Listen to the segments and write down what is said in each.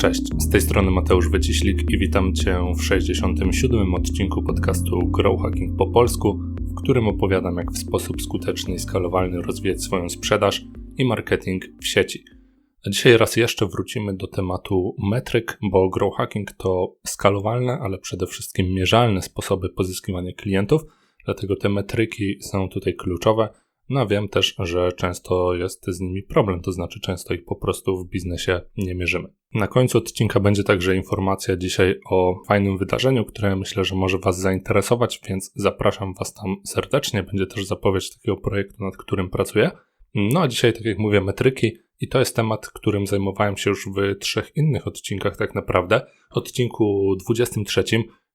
Cześć, z tej strony Mateusz Wyciślik i witam Cię w 67. odcinku podcastu Grow Hacking po polsku, w którym opowiadam jak w sposób skuteczny i skalowalny rozwijać swoją sprzedaż i marketing w sieci. A dzisiaj raz jeszcze wrócimy do tematu metryk, bo Grow Hacking to skalowalne, ale przede wszystkim mierzalne sposoby pozyskiwania klientów, dlatego te metryki są tutaj kluczowe – no wiem też, że często jest z nimi problem, to znaczy często ich po prostu w biznesie nie mierzymy. Na końcu odcinka będzie także informacja dzisiaj o fajnym wydarzeniu, które myślę, że może Was zainteresować, więc zapraszam Was tam serdecznie. Będzie też zapowiedź takiego projektu, nad którym pracuję. No a dzisiaj, tak jak mówię, metryki i to jest temat, którym zajmowałem się już w trzech innych odcinkach tak naprawdę. Odcinku 23,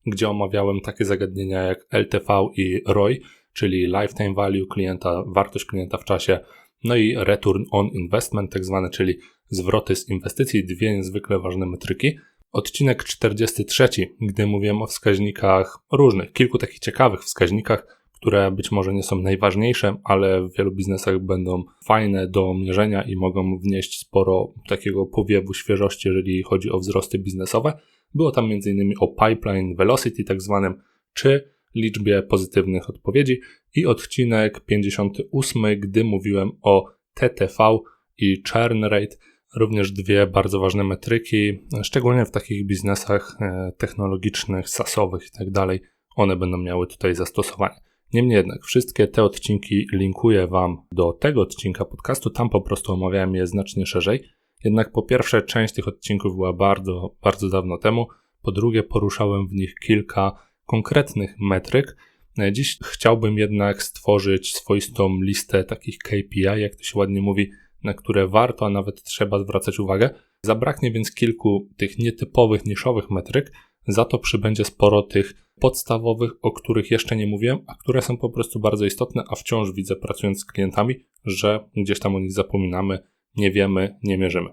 gdzie omawiałem takie zagadnienia jak LTV i ROI, czyli lifetime value klienta, wartość klienta w czasie, no i return on investment, tak zwane, czyli zwroty z inwestycji, dwie niezwykle ważne metryki. Odcinek 43, gdy mówiłem o wskaźnikach różnych, kilku takich ciekawych wskaźnikach, które być może nie są najważniejsze, ale w wielu biznesach będą fajne do mierzenia i mogą wnieść sporo takiego powiewu świeżości, jeżeli chodzi o wzrosty biznesowe. Było tam m.in. o pipeline velocity, tak zwanym, czy liczbie pozytywnych odpowiedzi i odcinek 58, gdy mówiłem o TTV i churn rate, również dwie bardzo ważne metryki, szczególnie w takich biznesach e, technologicznych, sasowych i tak one będą miały tutaj zastosowanie. Niemniej jednak, wszystkie te odcinki linkuję Wam do tego odcinka podcastu, tam po prostu omawiałem je znacznie szerzej. Jednak po pierwsze, część tych odcinków była bardzo, bardzo dawno temu. Po drugie, poruszałem w nich kilka konkretnych metryk. E, dziś chciałbym jednak stworzyć swoistą listę takich KPI, jak to się ładnie mówi, na które warto, a nawet trzeba zwracać uwagę. Zabraknie więc kilku tych nietypowych, niszowych metryk, za to przybędzie sporo tych podstawowych, o których jeszcze nie mówiłem, a które są po prostu bardzo istotne, a wciąż widzę pracując z klientami, że gdzieś tam o nich zapominamy, nie wiemy, nie mierzymy.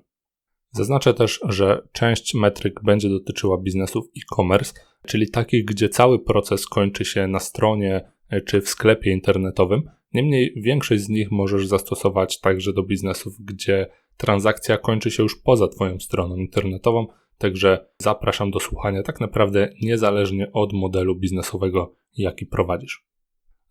Zaznaczę też, że część metryk będzie dotyczyła biznesów e-commerce, czyli takich, gdzie cały proces kończy się na stronie e, czy w sklepie internetowym. Niemniej większość z nich możesz zastosować także do biznesów, gdzie transakcja kończy się już poza Twoją stroną internetową, także zapraszam do słuchania tak naprawdę niezależnie od modelu biznesowego, jaki prowadzisz.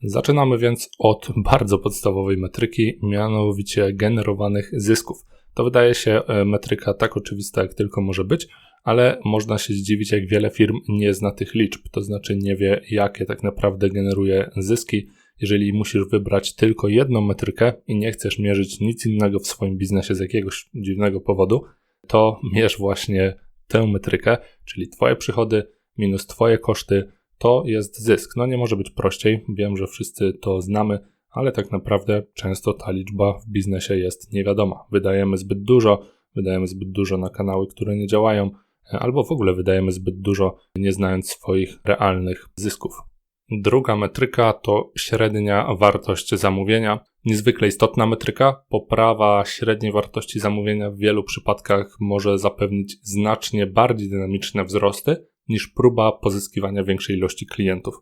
Zaczynamy więc od bardzo podstawowej metryki, mianowicie generowanych zysków. To wydaje się e, metryka tak oczywista, jak tylko może być, ale można się zdziwić, jak wiele firm nie zna tych liczb, to znaczy nie wie, jakie tak naprawdę generuje zyski. Jeżeli musisz wybrać tylko jedną metrykę i nie chcesz mierzyć nic innego w swoim biznesie z jakiegoś dziwnego powodu, to mierz właśnie tę metrykę, czyli Twoje przychody minus Twoje koszty, to jest zysk. No nie może być prościej, wiem, że wszyscy to znamy, ale tak naprawdę często ta liczba w biznesie jest niewiadoma. Wydajemy zbyt dużo, wydajemy zbyt dużo na kanały, które nie działają, albo w ogóle wydajemy zbyt dużo, nie znając swoich realnych zysków. Druga metryka to średnia wartość zamówienia. Niezwykle istotna metryka. Poprawa średniej wartości zamówienia w wielu przypadkach może zapewnić znacznie bardziej dynamiczne wzrosty niż próba pozyskiwania większej ilości klientów.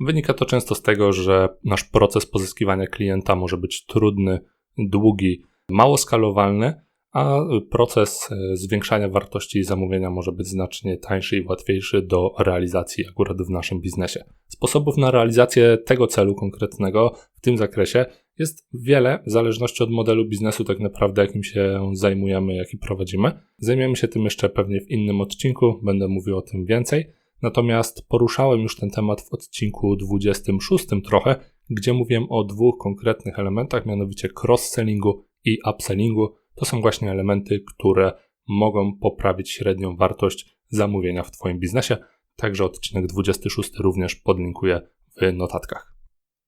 Wynika to często z tego, że nasz proces pozyskiwania klienta może być trudny, długi, mało skalowalny, a proces e, zwiększania wartości zamówienia może być znacznie tańszy i łatwiejszy do realizacji akurat w naszym biznesie. Sposobów na realizację tego celu konkretnego w tym zakresie jest wiele, w zależności od modelu biznesu, tak naprawdę, jakim się zajmujemy, jaki prowadzimy. Zajmiemy się tym jeszcze pewnie w innym odcinku, będę mówił o tym więcej. Natomiast poruszałem już ten temat w odcinku 26 trochę, gdzie mówiłem o dwóch konkretnych elementach, mianowicie cross-sellingu i upsellingu. To są właśnie elementy, które mogą poprawić średnią wartość zamówienia w Twoim biznesie. Także odcinek 26 również podlinkuję w notatkach.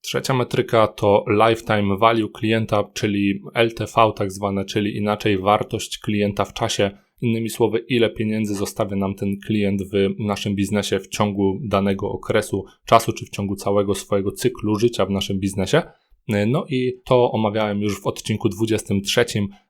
Trzecia metryka to lifetime value klienta, czyli LTV tak zwane, czyli inaczej wartość klienta w czasie Innymi słowy, ile pieniędzy zostawia nam ten klient w naszym biznesie w ciągu danego okresu czasu, czy w ciągu całego swojego cyklu życia w naszym biznesie. No i to omawiałem już w odcinku 23,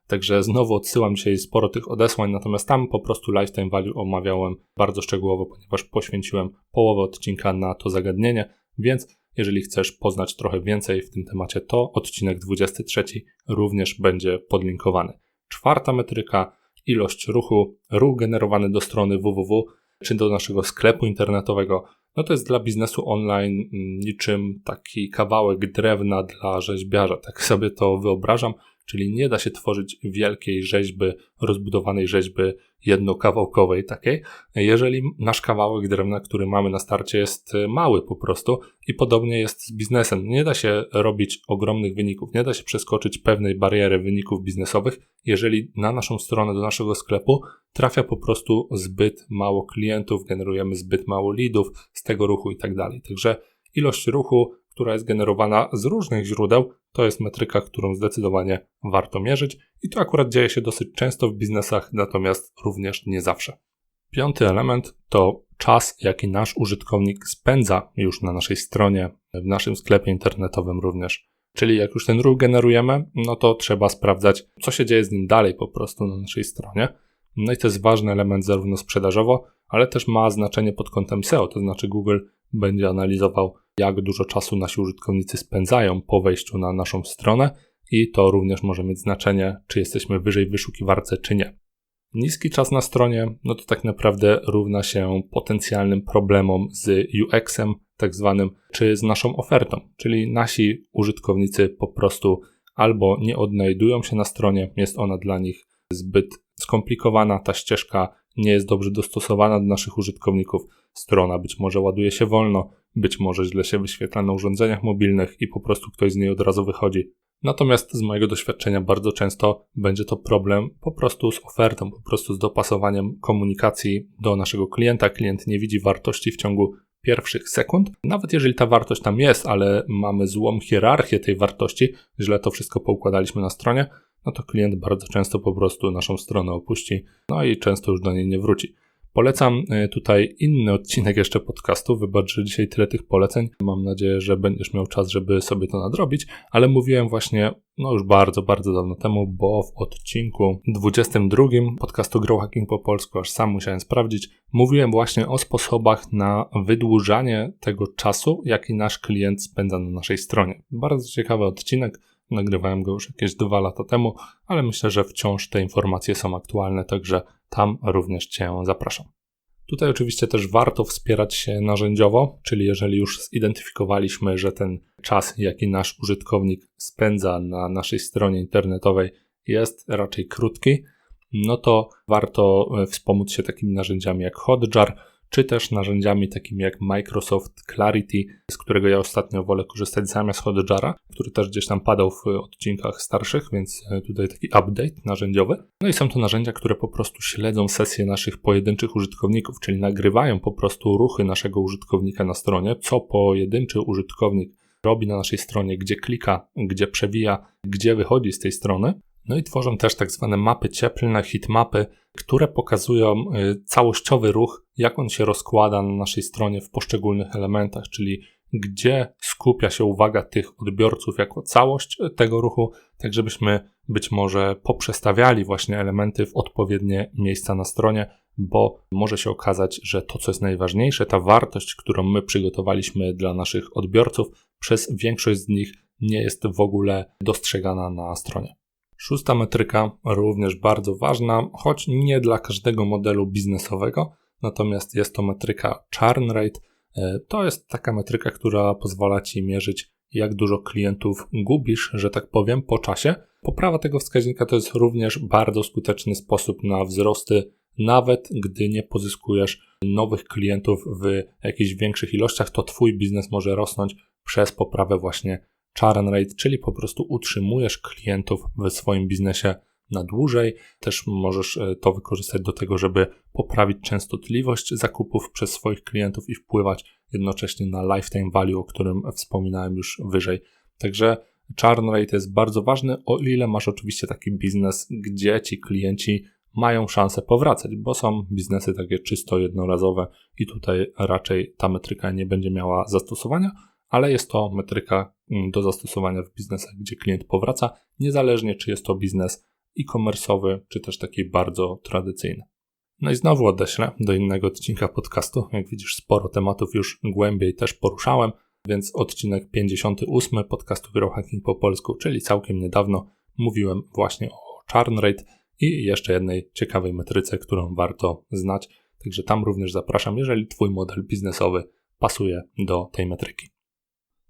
także znowu odsyłam się sporo tych odesłań, natomiast tam po prostu lifetime value omawiałem bardzo szczegółowo, ponieważ poświęciłem połowę odcinka na to zagadnienie, więc jeżeli chcesz poznać trochę więcej w tym temacie, to odcinek 23 również będzie podlinkowany. Czwarta metryka ilość ruchu, ruch generowany do strony www czy do naszego sklepu internetowego, no to jest dla biznesu online mm, niczym taki kawałek drewna dla rzeźbiarza. Tak sobie to wyobrażam, czyli nie da się tworzyć wielkiej rzeźby, rozbudowanej rzeźby jednokawałkowej takiej, jeżeli nasz kawałek drewna, który mamy na starcie jest mały po prostu i podobnie jest z biznesem. Nie da się robić ogromnych wyników, nie da się przeskoczyć pewnej bariery wyników biznesowych, jeżeli na naszą stronę, do naszego sklepu trafia po prostu zbyt mało klientów, generujemy zbyt mało leadów z tego ruchu i tak dalej. Także ilość ruchu, która jest generowana z różnych źródeł, to jest metryka, którą zdecydowanie warto mierzyć i to akurat dzieje się dosyć często w biznesach, natomiast również nie zawsze. Piąty element to czas, jaki nasz użytkownik spędza już na naszej stronie, w naszym sklepie internetowym również. Czyli jak już ten ruch generujemy, no to trzeba sprawdzać, co się dzieje z nim dalej po prostu na naszej stronie. No i to jest ważny element zarówno sprzedażowo, ale też ma znaczenie pod kątem SEO, to znaczy Google będzie analizował, jak dużo czasu nasi użytkownicy spędzają po wejściu na naszą stronę i to również może mieć znaczenie, czy jesteśmy wyżej w wyszukiwarce, czy nie. Niski czas na stronie, no to tak naprawdę równa się potencjalnym problemom z UX-em, tak zwanym, czy z naszą ofertą, czyli nasi użytkownicy po prostu albo nie odnajdują się na stronie, jest ona dla nich zbyt skomplikowana, ta ścieżka nie jest dobrze dostosowana do naszych użytkowników, strona być może ładuje się wolno, być może źle się wyświetla na urządzeniach mobilnych i po prostu ktoś z niej od razu wychodzi. Natomiast z mojego doświadczenia bardzo często będzie to problem po prostu z ofertą, po prostu z dopasowaniem komunikacji do naszego klienta. Klient nie widzi wartości w ciągu pierwszych sekund. Nawet jeżeli ta wartość tam jest, ale mamy złą hierarchię tej wartości, źle to wszystko poukładaliśmy na stronie, no to klient bardzo często po prostu naszą stronę opuści, no i często już do niej nie wróci. Polecam e, tutaj inny odcinek jeszcze podcastu. Wybacz, że dzisiaj tyle tych poleceń. Mam nadzieję, że będziesz miał czas, żeby sobie to nadrobić, ale mówiłem właśnie, no już bardzo, bardzo dawno temu, bo w odcinku 22 podcastu Grow Hacking po polsku, aż sam musiałem sprawdzić, mówiłem właśnie o sposobach na wydłużanie tego czasu, jaki nasz klient spędza na naszej stronie. Bardzo ciekawy odcinek. Nagrywałem go już jakieś dwa lata temu, ale myślę, że wciąż te informacje są aktualne, także tam również Cię zapraszam. Tutaj oczywiście też warto wspierać się narzędziowo, czyli jeżeli już zidentyfikowaliśmy, że ten czas, jaki nasz użytkownik spędza na naszej stronie internetowej jest raczej krótki, no to warto e, wspomóc się takimi narzędziami jak Hotjar, czy też narzędziami takimi jak Microsoft Clarity, z którego ja ostatnio wolę korzystać zamiast Hotjara, który też gdzieś tam padał w odcinkach starszych, więc e, tutaj taki update narzędziowy. No i są to narzędzia, które po prostu śledzą sesje naszych pojedynczych użytkowników, czyli nagrywają po prostu ruchy naszego użytkownika na stronie, co pojedynczy użytkownik robi na naszej stronie, gdzie klika, gdzie przewija, gdzie wychodzi z tej strony. No i tworzą też tak zwane mapy cieplne, hitmapy, które pokazują y, całościowy ruch, jak on się rozkłada na naszej stronie w poszczególnych elementach, czyli gdzie skupia się uwaga tych odbiorców jako całość tego ruchu, tak żebyśmy być może poprzestawiali właśnie elementy w odpowiednie miejsca na stronie, bo może się okazać, że to, co jest najważniejsze, ta wartość, którą my przygotowaliśmy dla naszych odbiorców, przez większość z nich nie jest w ogóle dostrzegana na stronie. Szósta metryka, również bardzo ważna, choć nie dla każdego modelu biznesowego, natomiast jest to metryka churn rate. E, to jest taka metryka, która pozwala Ci mierzyć, jak dużo klientów gubisz, że tak powiem, po czasie. Poprawa tego wskaźnika to jest również bardzo skuteczny sposób na wzrosty, nawet gdy nie pozyskujesz nowych klientów w jakichś większych ilościach, to Twój biznes może rosnąć przez poprawę właśnie churn rate, czyli po prostu utrzymujesz klientów w swoim biznesie na dłużej. Też możesz e, to wykorzystać do tego, żeby poprawić częstotliwość zakupów przez swoich klientów i wpływać jednocześnie na lifetime value, o którym wspominałem już wyżej. Także churn rate jest bardzo ważny, o ile masz oczywiście taki biznes, gdzie ci klienci mają szansę powracać, bo są biznesy takie czysto jednorazowe i tutaj raczej ta metryka nie będzie miała zastosowania, ale jest to metryka mm, do zastosowania w biznesach, gdzie klient powraca, niezależnie czy jest to biznes e-commerce'owy, czy też taki bardzo tradycyjny. No i znowu odeślę do innego odcinka podcastu. Jak widzisz, sporo tematów już głębiej też poruszałem, więc odcinek 58 podcastu Grow Hacking po polsku, czyli całkiem niedawno, mówiłem właśnie o churn rate i jeszcze jednej ciekawej metryce, którą warto znać. Także tam również zapraszam, jeżeli Twój model biznesowy pasuje do tej metryki.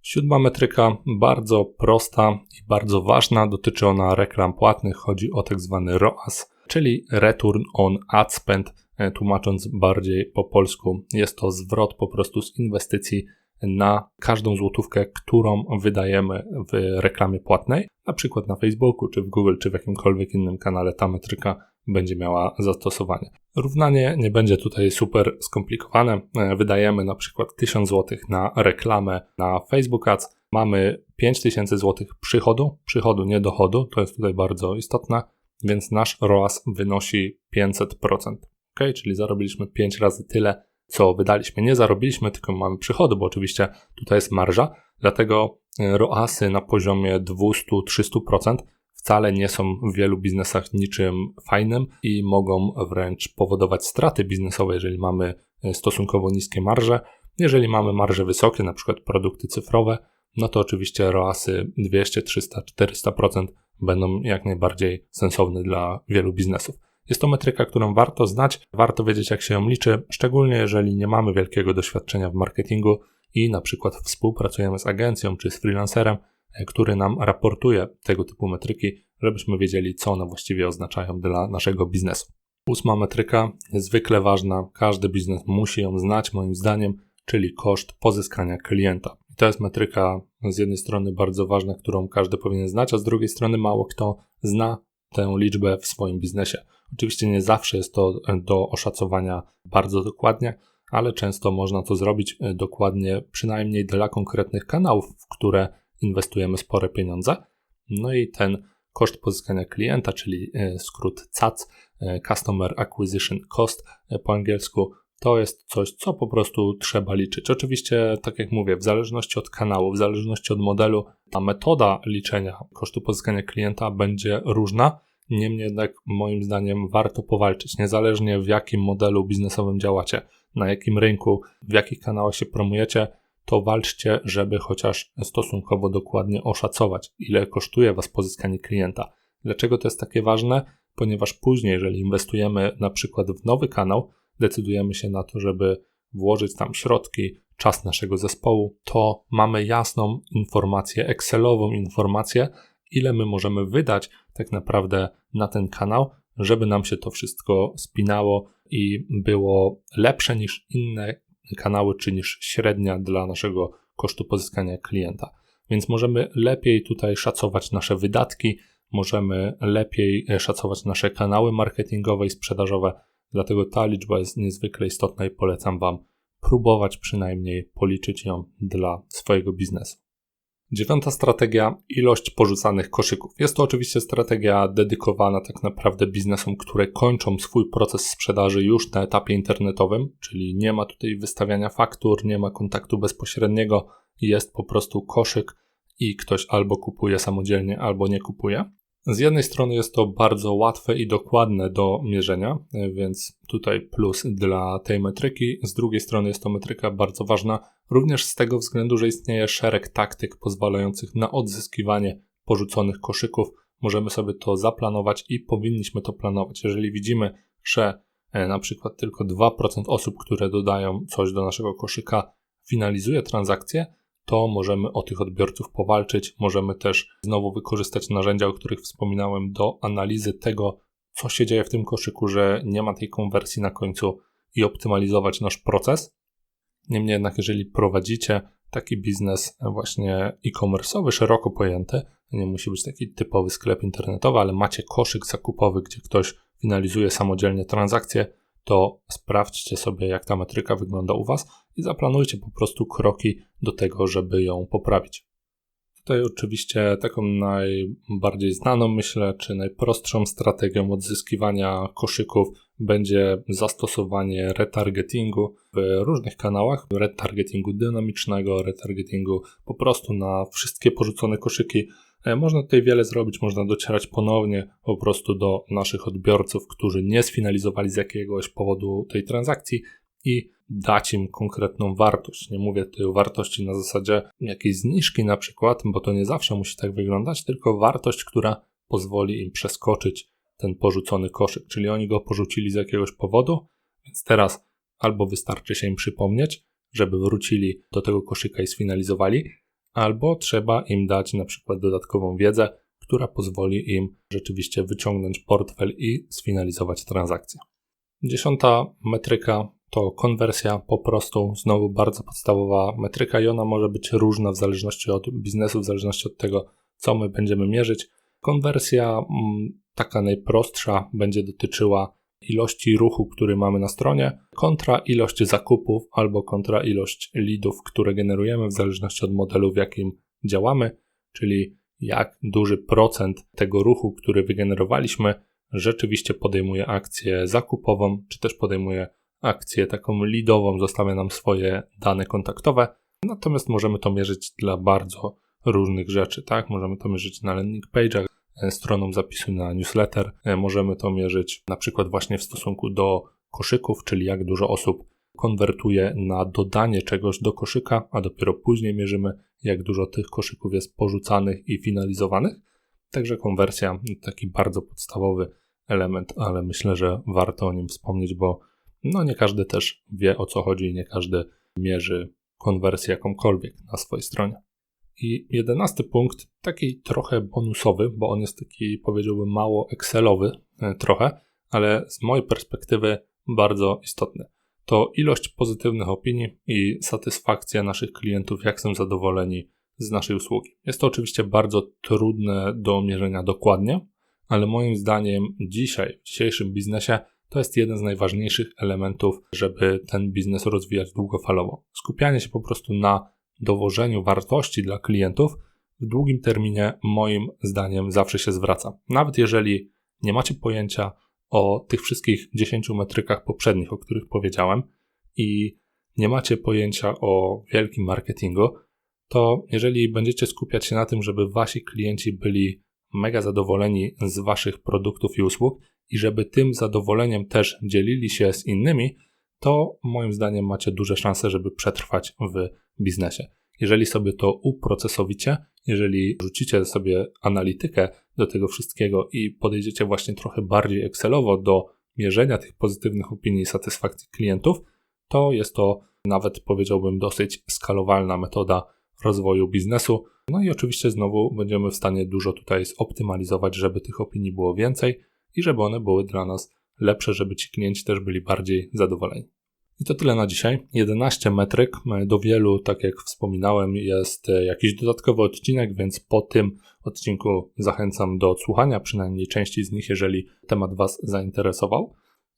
Siódma metryka, bardzo prosta i bardzo ważna, dotyczy ona reklam płatnych. Chodzi o tak zwany ROAS, czyli Return on Ad Spend, e, tłumacząc bardziej po polsku. Jest to zwrot po prostu z inwestycji na każdą złotówkę, którą wydajemy w reklamie płatnej, na przykład na Facebooku, czy w Google, czy w jakimkolwiek innym kanale ta metryka będzie miała zastosowanie. Równanie nie będzie tutaj super skomplikowane. E, wydajemy na przykład 1000 zł na reklamę na Facebook Ads, mamy 5000 zł przychodu, przychodu nie dochodu, to jest tutaj bardzo istotne, więc nasz ROAS wynosi 500%. Ok, czyli zarobiliśmy 5 razy tyle, co wydaliśmy. Nie zarobiliśmy, tylko mamy przychody, bo oczywiście tutaj jest marża, dlatego e, ROASy na poziomie 200-300% wcale nie są w wielu biznesach niczym fajnym i mogą wręcz powodować straty biznesowe, jeżeli mamy e, stosunkowo niskie marże. Jeżeli mamy marże wysokie, na przykład produkty cyfrowe, no to oczywiście ROASy 200, 300, 400% będą jak najbardziej sensowne dla wielu biznesów. Jest to metryka, którą warto znać, warto wiedzieć, jak się ją liczy, szczególnie jeżeli nie mamy wielkiego doświadczenia w marketingu i na przykład współpracujemy z agencją czy z freelancerem, który nam raportuje tego typu metryki, żebyśmy wiedzieli, co one właściwie oznaczają dla naszego biznesu. Ósma metryka, niezwykle ważna, każdy biznes musi ją znać, moim zdaniem, czyli koszt pozyskania klienta. I to jest metryka z jednej strony bardzo ważna, którą każdy powinien znać, a z drugiej strony mało kto zna tę liczbę w swoim biznesie. Oczywiście nie zawsze jest to do oszacowania bardzo dokładnie, ale często można to zrobić e, dokładnie, przynajmniej dla konkretnych kanałów, w które inwestujemy spore pieniądze. No i ten koszt pozyskania klienta, czyli e, skrót CAC, e, Customer Acquisition Cost po angielsku, to jest coś, co po prostu trzeba liczyć. Oczywiście, tak jak mówię, w zależności od kanału, w zależności od modelu, ta metoda liczenia kosztu pozyskania klienta będzie różna. Niemniej jednak, moim zdaniem, warto powalczyć, niezależnie w jakim modelu biznesowym działacie, na jakim rynku, w jakich kanałach się promujecie, to walczcie, żeby chociaż stosunkowo dokładnie oszacować, ile kosztuje Was pozyskanie klienta. Dlaczego to jest takie ważne? Ponieważ później, jeżeli inwestujemy na przykład w nowy kanał, decydujemy się na to, żeby włożyć tam środki, czas naszego zespołu, to mamy jasną informację, Excelową informację, ile my możemy wydać tak naprawdę na ten kanał, żeby nam się to wszystko spinało i było lepsze niż inne kanały, czy niż średnia dla naszego kosztu pozyskania klienta. Więc możemy lepiej tutaj szacować nasze wydatki, możemy lepiej szacować nasze kanały marketingowe i sprzedażowe, dlatego ta liczba jest niezwykle istotna i polecam Wam próbować przynajmniej policzyć ją dla swojego biznesu. Dziewiąta strategia ilość porzucanych koszyków. Jest to oczywiście strategia dedykowana tak naprawdę biznesom, które kończą swój proces sprzedaży już na etapie internetowym, czyli nie ma tutaj wystawiania faktur, nie ma kontaktu bezpośredniego, jest po prostu koszyk i ktoś albo kupuje samodzielnie, albo nie kupuje. Z jednej strony jest to bardzo łatwe i dokładne do mierzenia, więc tutaj plus dla tej metryki. Z drugiej strony jest to metryka bardzo ważna, również z tego względu, że istnieje szereg taktyk pozwalających na odzyskiwanie porzuconych koszyków. Możemy sobie to zaplanować i powinniśmy to planować. Jeżeli widzimy, że e, na przykład tylko 2% osób, które dodają coś do naszego koszyka, finalizuje transakcję, to możemy o tych odbiorców powalczyć. Możemy też znowu wykorzystać narzędzia, o których wspominałem, do analizy tego, co się dzieje w tym koszyku, że nie ma tej konwersji na końcu i optymalizować nasz proces. Niemniej jednak, jeżeli prowadzicie taki biznes właśnie e-commerce'owy, szeroko pojęty, nie musi być taki typowy sklep internetowy, ale macie koszyk zakupowy, gdzie ktoś finalizuje samodzielnie transakcje, to sprawdźcie sobie, jak ta metryka wygląda u Was i zaplanujcie po prostu kroki do tego, żeby ją poprawić. Tutaj oczywiście taką najbardziej znaną, myślę, czy najprostszą strategią odzyskiwania koszyków będzie zastosowanie retargetingu w różnych kanałach, retargetingu dynamicznego, retargetingu po prostu na wszystkie porzucone koszyki. E, można tutaj wiele zrobić, można docierać ponownie po prostu do naszych odbiorców, którzy nie sfinalizowali z jakiegoś powodu tej transakcji i dać im konkretną wartość. Nie mówię tutaj o wartości na zasadzie jakiejś zniżki na przykład, bo to nie zawsze musi tak wyglądać, tylko wartość, która pozwoli im przeskoczyć ten porzucony koszyk, czyli oni go porzucili z jakiegoś powodu, więc teraz albo wystarczy się im przypomnieć, żeby wrócili do tego koszyka i sfinalizowali, albo trzeba im dać na przykład dodatkową wiedzę, która pozwoli im rzeczywiście wyciągnąć portfel i sfinalizować transakcję. Dziesiąta metryka to konwersja po prostu, znowu bardzo podstawowa metryka i ona może być różna w zależności od biznesu, w zależności od tego, co my będziemy mierzyć. Konwersja mm, taka najprostsza będzie dotyczyła ilości ruchu, który mamy na stronie, kontra ilość zakupów albo kontra ilość leadów, które generujemy w zależności od modelu, w jakim działamy, czyli jak duży procent tego ruchu, który wygenerowaliśmy, rzeczywiście podejmuje akcję zakupową, czy też podejmuje akcję taką leadową, zostawia nam swoje dane kontaktowe. Natomiast możemy to mierzyć dla bardzo różnych rzeczy, tak? Możemy to mierzyć na landing page'ach, e, stroną zapisu na newsletter, e, możemy to mierzyć na przykład właśnie w stosunku do koszyków, czyli jak dużo osób konwertuje na dodanie czegoś do koszyka, a dopiero później mierzymy, jak dużo tych koszyków jest porzucanych i finalizowanych. Także konwersja taki bardzo podstawowy element, ale myślę, że warto o nim wspomnieć, bo no nie każdy też wie o co chodzi nie każdy mierzy konwersję jakąkolwiek na swojej stronie. I jedenasty punkt, taki trochę bonusowy, bo on jest taki, powiedziałbym, mało Excelowy, e, trochę, ale z mojej perspektywy bardzo istotny. To ilość pozytywnych opinii i satysfakcja naszych klientów, jak są zadowoleni z naszej usługi. Jest to oczywiście bardzo trudne do mierzenia dokładnie, ale moim zdaniem dzisiaj, w dzisiejszym biznesie, to jest jeden z najważniejszych elementów, żeby ten biznes rozwijać długofalowo. Skupianie się po prostu na dowożeniu wartości dla klientów w długim terminie, moim zdaniem, zawsze się zwraca. Nawet jeżeli nie macie pojęcia o tych wszystkich 10 metrykach poprzednich, o których powiedziałem, i nie macie pojęcia o wielkim marketingu, to jeżeli będziecie skupiać się na tym, żeby wasi klienci byli mega zadowoleni z waszych produktów i usług i żeby tym zadowoleniem też dzielili się z innymi, to moim zdaniem macie duże szanse, żeby przetrwać w biznesie. Jeżeli sobie to uprocesowicie, jeżeli rzucicie sobie analitykę do tego wszystkiego i podejdziecie właśnie trochę bardziej Excelowo do mierzenia tych pozytywnych opinii i satysfakcji klientów, to jest to nawet powiedziałbym dosyć skalowalna metoda rozwoju biznesu. No i oczywiście znowu będziemy w stanie dużo tutaj zoptymalizować, żeby tych opinii było więcej i żeby one były dla nas lepsze, żeby ci klienci też byli bardziej zadowoleni. I to tyle na dzisiaj. 11 metryk. Do wielu, tak jak wspominałem, jest jakiś dodatkowy odcinek, więc po tym odcinku zachęcam do odsłuchania przynajmniej części z nich, jeżeli temat Was zainteresował.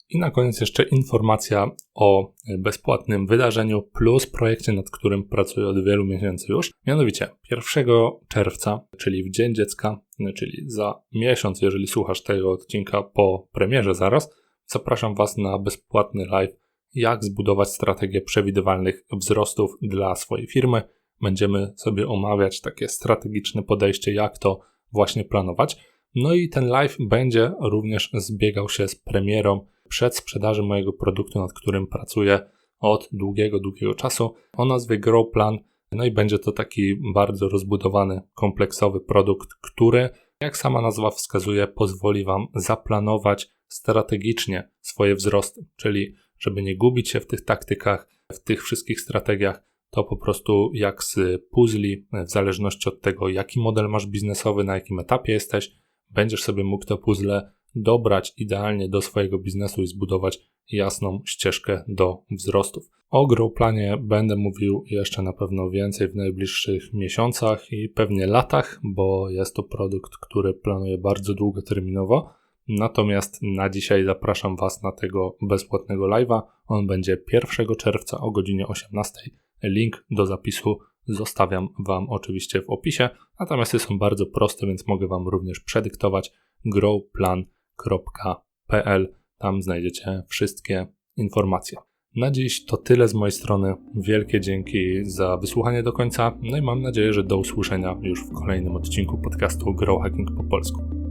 I na koniec jeszcze informacja o bezpłatnym wydarzeniu plus projekcie, nad którym pracuję od wielu miesięcy już. Mianowicie 1 czerwca, czyli w Dzień Dziecka, czyli za miesiąc, jeżeli słuchasz tego odcinka po premierze zaraz, zapraszam Was na bezpłatny live, jak zbudować strategię przewidywalnych wzrostów dla swojej firmy. Będziemy sobie omawiać takie strategiczne podejście, jak to właśnie planować. No i ten live będzie również zbiegał się z premierą przed sprzedaży mojego produktu, nad którym pracuję od długiego, długiego czasu o nazwie Grow Plan. No i będzie to taki bardzo rozbudowany, kompleksowy produkt, który, jak sama nazwa wskazuje, pozwoli Wam zaplanować strategicznie swoje wzrosty, czyli żeby nie gubić się w tych taktykach, w tych wszystkich strategiach, to po prostu jak z puzli, w zależności od tego, jaki model masz biznesowy, na jakim etapie jesteś, będziesz sobie mógł to puzzle dobrać idealnie do swojego biznesu i zbudować jasną ścieżkę do wzrostów. O Growplanie będę mówił jeszcze na pewno więcej w najbliższych miesiącach i pewnie latach, bo jest to produkt, który planuję bardzo długoterminowo. Natomiast na dzisiaj zapraszam Was na tego bezpłatnego live'a. On będzie 1 czerwca o godzinie 18. Link do zapisu zostawiam Wam oczywiście w opisie. Natomiast on bardzo prosty, więc mogę Wam również przedyktować growplan.com www.ecom.pl. Tam znajdziecie wszystkie informacje. Na dziś to tyle z mojej strony. Wielkie dzięki za wysłuchanie do końca. No i mam nadzieję, że do usłyszenia już w kolejnym odcinku podcastu Grow Hacking po polsku.